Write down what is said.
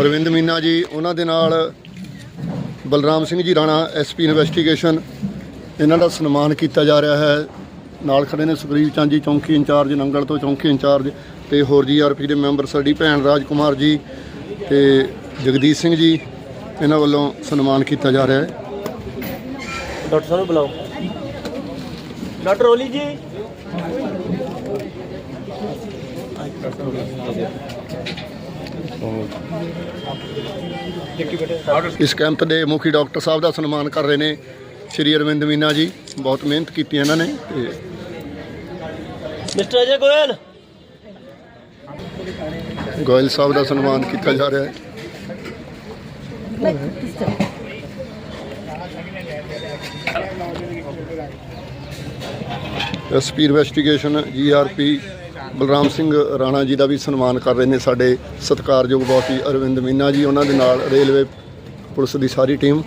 ਅਰਵਿੰਦ ਮੀਨਾ ਜੀ, ਉਹਨਾਂ ਦੇ ਨਾਲ ਬਲਰਾਮ ਸਿੰਘ ਜੀ ਰਾਣਾ ਐਸਪੀ ਇਨਵੈਸਟੀਗੇਸ਼ਨ ਇਹਨਾਂ ਦਾ ਸਨਮਾਨ ਕੀਤਾ ਜਾ ਰਿਹਾ ਹੈ। ਨਾਲ ਖੜੇ ਨੇ ਸੁਗਰੀਵ ਚੰਦ ਜੀ, ਚੌਂਕੀ ਇੰਚਾਰਜ, ਨੰਗਲ ਤੋਂ ਚੌਂਕੀ ਇੰਚਾਰਜ ਤੇ ਹੋਰ ਜੀ ਜੀਆਰਪੀ ਦੇ ਮੈਂਬਰ ਸਾਡੀ ਭੈਣ ਰਾਜਕੁਮਾਰ ਜੀ ਤੇ ਜਗਦੀਸ਼ ਸਿੰਘ ਜੀ, ਇਹਨਾਂ ਵੱਲੋਂ ਸਨਮਾਨ ਕੀਤਾ ਜਾ ਰਿਹਾ ਹੈ। ਡਾਕਟਰ ਸਾਹਿਬ ਬੁਲਾਓ। ਡਾਕਟਰ ਓਲੀ ਜੀ। ਇਸ ਕੈਂਪ ਦੇ ਮੁਖੀ ਡਾਕਟਰ ਸਾਹਿਬ ਦਾ ਸਨਮਾਨ ਕਰ ਰਹੇ ਨੇ ਸ਼੍ਰੀ ਅਰਵਿੰਦ ਮੀਨਾ ਜੀ। ਬਹੁਤ ਮਿਹਨਤ ਕੀਤੀ ਇਹਨਾਂ ਨੇ ਤੇ ਮਿਸਟਰ ਅਜੇ ਗੋਇਲ? ਗੋਇਲ ਸਾਹਿਬ ਦਾ ਸਨਮਾਨ ਕੀਤਾ ਜਾ ਰਿਹਾ ਹੈ। SP investigation GRP Balram Singh Rana ji ਦਾ ਵੀ ਸਨਮਾਨ ਕਰ ਰਹੇ ਨੇ ਸਾਡੇ ਸਤਿਕਾਰਯੋਗ ਬਹੁਤ ਹੀ ਅਰਵਿੰਦ ਮੀਨਾ ਜੀ, ਉਹਨਾਂ ਦੇ ਨਾਲ ਰੇਲਵੇ ਪੁਲਿਸ ਦੀ ਸਾਰੀ ਟੀਮ।